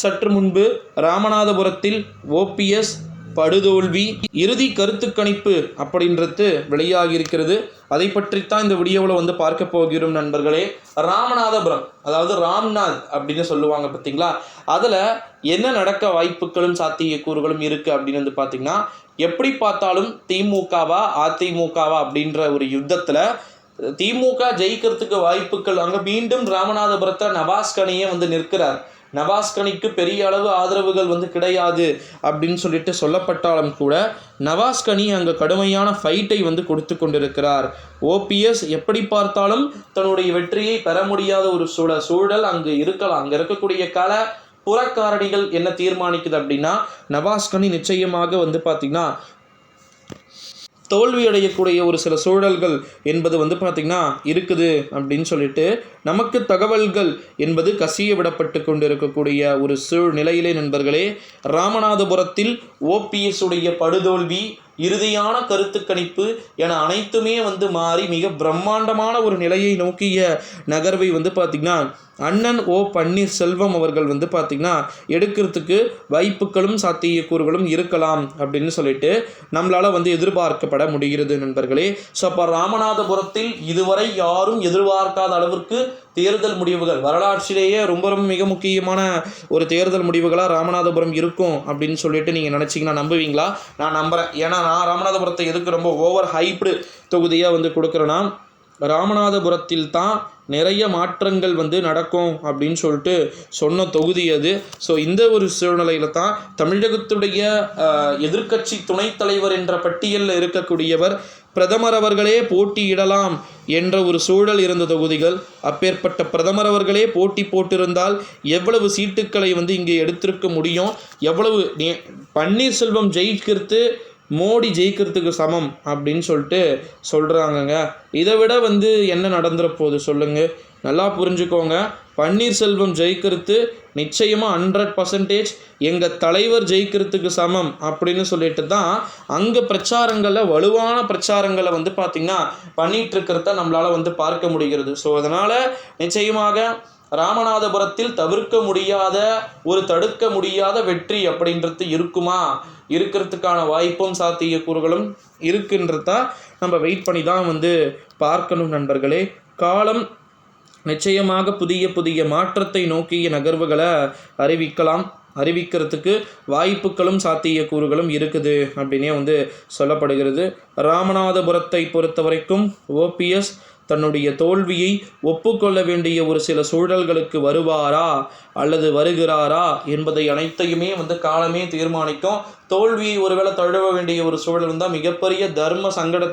சற்று முன்பு ராமநாதபுரத்தில் ஓபிஎஸ் படுதோல்வி இறுதி கருத்து கணிப்பு அப்படின்றது வெளியாகி இருக்கிறது அதை பற்றித்தான் இந்த வீடியோவில் வந்து பார்க்க போகிறோம் நண்பர்களே. ராமநாதபுரம் அதாவது ராம்நாத் அப்படின்னு சொல்லுவாங்க பார்த்தீங்களா? அதில் என்ன நடக்க வாய்ப்புகளும் சாத்தியக்கூறுகளும் இருக்குது அப்படின்னு வந்து பார்த்தீங்கன்னா எப்படி பார்த்தாலும் திமுகவா அதிமுகவா அப்படின்ற ஒரு யுத்தத்தில் திமுக ஜெயிக்கிறதுக்கு வாய்ப்புகள் அங்கே மீண்டும் ராமநாதபுரத்தில் நவாஸ் கனியே வந்து நிற்கிறார். நவாஸ்கனிக்கு பெரிய அளவு ஆதரவுகள் வந்து கிடையாது அப்படின்னு சொல்லிட்டு சொல்லப்பட்டாலும் கூட நவாஸ்கனி அங்கே கடுமையான ஃபைட்டை வந்து கொடுத்து கொண்டிருக்கிறார். ஓபிஎஸ் எப்படி பார்த்தாலும் தன்னுடைய வெற்றியை பெற முடியாத ஒரு சூழல் சூழல் அங்கு இருக்கலாம். அங்கே இருக்கக்கூடிய கல புறக்காரணிகள் என்ன தீர்மானிக்குது அப்படின்னா நவாஸ்கனி நிச்சயமாக வந்து பார்த்திங்கன்னா தோல்வியடையக்கூடிய ஒரு சில சூழல்கள் என்பது வந்து பார்த்திங்கன்னா இருக்குது அப்படின்னு சொல்லிட்டு நமக்கு தகவல்கள் என்பது கசிய விடப்பட்டு கொண்டிருக்கக்கூடிய ஒரு சூழ்நிலையிலே நண்பர்களே ராமநாதபுரத்தில் ஓபிஎஸ் உடைய படுதோல்வி இறுதியான கருத்து கணிப்பு என அனைத்துமே வந்து மாறி மிக பிரம்மாண்டமான ஒரு நிலையை நோக்கிய நகர்வை வந்து பார்த்திங்கன்னா அண்ணன் ஓ பன்னீர்செல்வம் அவர்கள் வந்து பார்த்திங்கன்னா எடுக்கிறதுக்கு வாய்ப்புகளும் சாத்தியக்கூறுகளும் இருக்கலாம் அப்படின்னு சொல்லிட்டு நம்மளால் வந்து எதிர்பார்க்கப்பட முடிகிறது நண்பர்களே. ஸோ அப்போ ராமநாதபுரத்தில் இதுவரை யாரும் எதிர்பார்க்காத அளவிற்கு தேர்தல் முடிவுகள். வரலாற்றிலேயே ரொம்ப ரொம்ப மிக முக்கியமான ஒரு தேர்தல் முடிவுகளாக ராமநாதபுரம் இருக்கும் அப்படின்னு சொல்லிட்டு நீங்கள் நினச்சிங்கன்னா நம்புவீங்களா? நான் நம்புகிறேன் ஏன்னா நான் ராமநாதபுரத்தை எதுக்கு ரொம்ப ஓவர் ஹைப்டு தொகுதியாக வந்து கொடுக்குறேன்னா ராமநாதபுரத்தில் தான் நிறைய மாற்றங்கள் வந்து நடக்கும் அப்படின்னு சொல்லிட்டு சொன்ன தொகுதி அது. ஸோ இந்த ஒரு சூழ்நிலையில் தான் தமிழகத்துடைய எதிர்க்கட்சி துணைத் தலைவர் என்ற பட்டியலில் இருக்கக்கூடியவர் பிரதமர் அவர்களே போட்டியிடலாம் என்ற ஒரு சூழல் இருந்த தொகுதிகள். அப்பேற்பட்ட பிரதமர் அவர்களே போட்டி போட்டிருந்தால் எவ்வளவு சீட்டுக்களை வந்து இங்கே எடுத்திருக்க முடியும்? எவ்வளவு பன்னீர்செல்வம் ஜெயிக்கிறது மோடி ஜெயிக்கிறதுக்கு சமம் அப்படின்னு சொல்லிட்டு சொல்கிறாங்கங்க இதை விட வந்து என்ன நடந்துற போகுது சொல்லுங்கள் நல்லா புரிஞ்சுக்கோங்க. பன்னீர்செல்வம் ஜெயிக்கிறது நிச்சயமாக ஹண்ட்ரட் பர்சன்டேஜ் எங்கள் தலைவர் ஜெயிக்கிறதுக்கு சமம் அப்படின்னு சொல்லிட்டு தான் அங்கே பிரச்சாரங்களை வலுவான பிரச்சாரங்களை வந்து பார்த்திங்கன்னா பண்ணிகிட்ருக்கிறத நம்மளால் வந்து பார்க்க முடிகிறது. ஸோ அதனால் நிச்சயமாக ராமநாதபுரத்தில் தவிர்க்க முடியாத ஒரு தடுக்க முடியாத வெற்றி அப்படின்றது இருக்குமா? இருக்கிறதுக்கான வாய்ப்பும் சாத்தியக்கூறுகளும் இருக்குன்றதா நம்ம வெயிட் பண்ணி தான் வந்து பார்க்கணும் நண்பர்களே. காலம் நிச்சயமாக புதிய புதிய மாற்றத்தை நோக்கிய நகர்வுகளை அறிவிக்கலாம் அறிவிக்கிறதுக்கு வாய்ப்புகளும் சாத்தியக்கூறுகளும் இருக்குது அப்படின்னே வந்து சொல்லப்படுகிறது. ராமநாதபுரத்தை பொறுத்த வரைக்கும் ஓபிஎஸ் தன்னுடைய தோல்வியை ஒப்புக்கொள்ள வேண்டிய ஒரு சில சூழல்களுக்கு வருவாரா அல்லது வருகிறாரா என்பதை அனைத்தையுமே வந்து காலமே தீர்மானிக்கும். தோல்வியை ஒருவேளை தழுவ வேண்டிய ஒரு சூழல் இருந்தால் மிகப்பெரிய தர்ம சங்கட